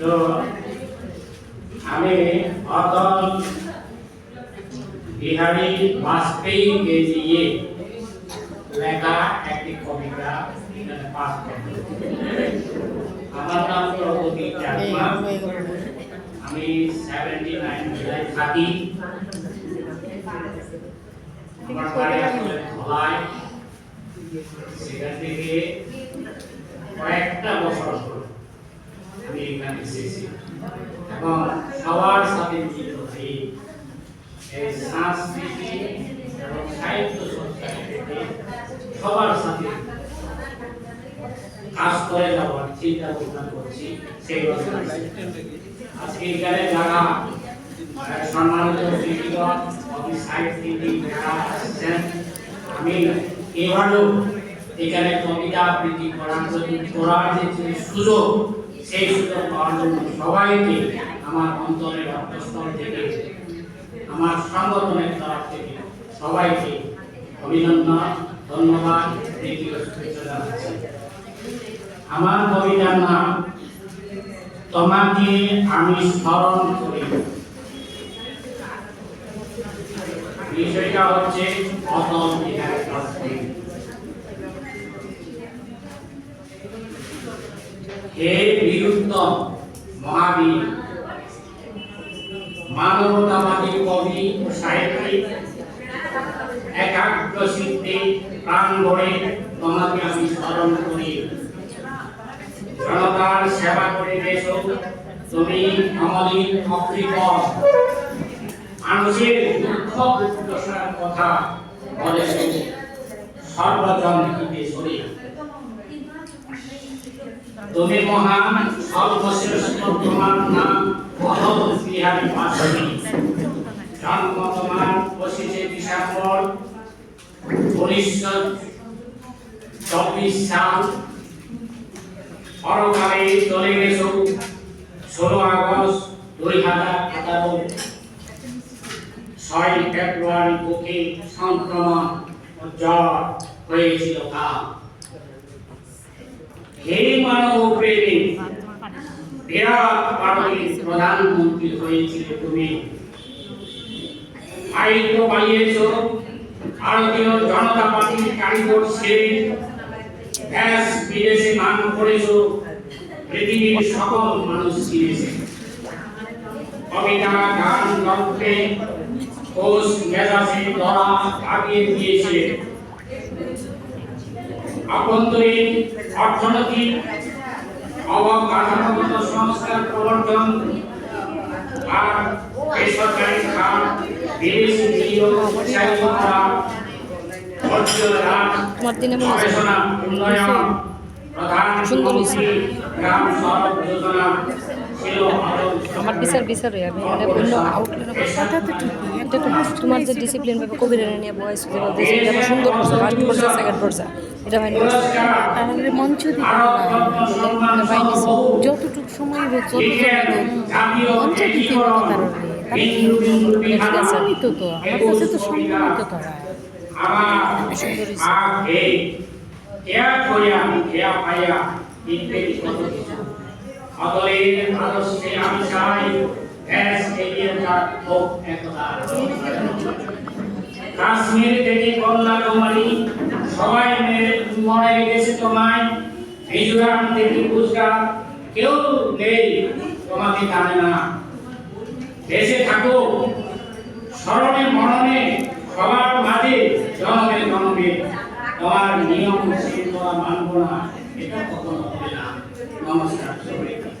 তো আমি অটল বিহারী বাজপেয়ীকে নিয়ে লেখা একটি কবিতা পাঠ করব। আমার নাম প্রগতি চাকমা। আমি সেভেন্টি নাইন জেলায় থাকি। আমার বাড়ি আসলে ধলাই। সেখান থেকে কয়েকটা বছর আমি এখানে এসেছি। এবং সবার সাথে মিলিত হয়ে এই সংস্কৃতি এবং সাহিত্য চর্চা সবার সাথে কাজ করে যাওয়ার চিন্তা ভাবনা করছি, সেই বছর আজকে এখানে যারা আমি এখানে কবিতা আবৃত্তি করার জন্য করার যে সুযোগ সেই সুযোগ পাওয়ার জন্য সবাইকে আমার অন্তরের অন্তঃস্থল থেকে, আমার সংগঠনের তরফ থেকে সবাইকে অভিনন্দন, ধন্যবাদ আমার কবিতার নাম, তোমাকে আমি স্মরণ করি। বিষয়টা হচ্ছে অটল বিহারী হে বীরুত্তম মহাবীর মানবতাবাদী কবি ও সাহিত্যিক, একাগ্র সিদ্ধি প্রাণ ভরে তোমাকে আমি স্মরণ করি। জনতার সেবা করে গেছো তুমি অমলিন অকৃপণ মানুষের দুঃখ দুর্দশার কথা বলেছ সর্বজন হিতে সরে। তুমি মহান, সর্বশ্রেষ্ঠ, তোমার নাম অহল বিহারী বাসনী জন্ম তোমার পঁচিশে ডিসেম্বর উনিশশো চব্বিশ সাল পরকালে চলে গেছো ষোলো আগস্ট দুই হাজার আঠারো। ছয় ফেব্রুয়ারি বুকে সংক্রমণ জ্বর হয়েছিল তা হে মানব প্রেমী বিরাট পার্টির প্রধানমন্ত্রী হয়েছিল তুমি। আইন পাইয়েছ, ভারতীয় জনতা পার্টির কারিগর সে। দেশ বিদেশে নাম করেছ, পৃথিবীর সকল মানুষ চিনেছে কবিতা গান গল্পে কোষ মেজাজে ধরা আগিয়ে দিয়েছে। আভ্যন্তরীণ অর্থনৈতিক অবকাঠামোগত সংস্কার প্রবর্তন আর বেসরকারি খাত বিদেশি বিনিয়োগ উৎসাহিত করা গবেষণা উন্নয়ন সুন্দর হয়েছে। আমার বিচার বিচার হয়ে আমি মানে অন্য আউটলাইন কথা তো ঠিক এটা তো তোমার যে ডিসিপ্লিন ভাবে কবিরা নিয়ে বয়স যে বলতে এটা সুন্দর করছে ফার্স্ট পর্যা সেকেন্ড পর্যা এটা ভাই তাহলে মঞ্চ দিতে হবে। যতটুকু সময় হোক মঞ্চ দিতে হবে কারণে সম্মানিত তো আমার কাছে তো সম্মানিত তারা। আমার কেয়া করিয়া কেয়া পাইয়া কত আদর্শে আমি চাই, দেশ এগিয়ে যাক হোক একতা কাশ্মীর থেকে কন্যাকুমারী সবাই মনে গেছে তোমায়। মিজোরাম থেকে গুজরাট, কেউ নেই তোমাকে জানে না। দেশে থাকো, স্মরণে মরণে সবার মাঝে জনমে জনমে তোমার নিয়ম শৃঙ্খলা মানব না এটা কখনো হবে না। নমস্কার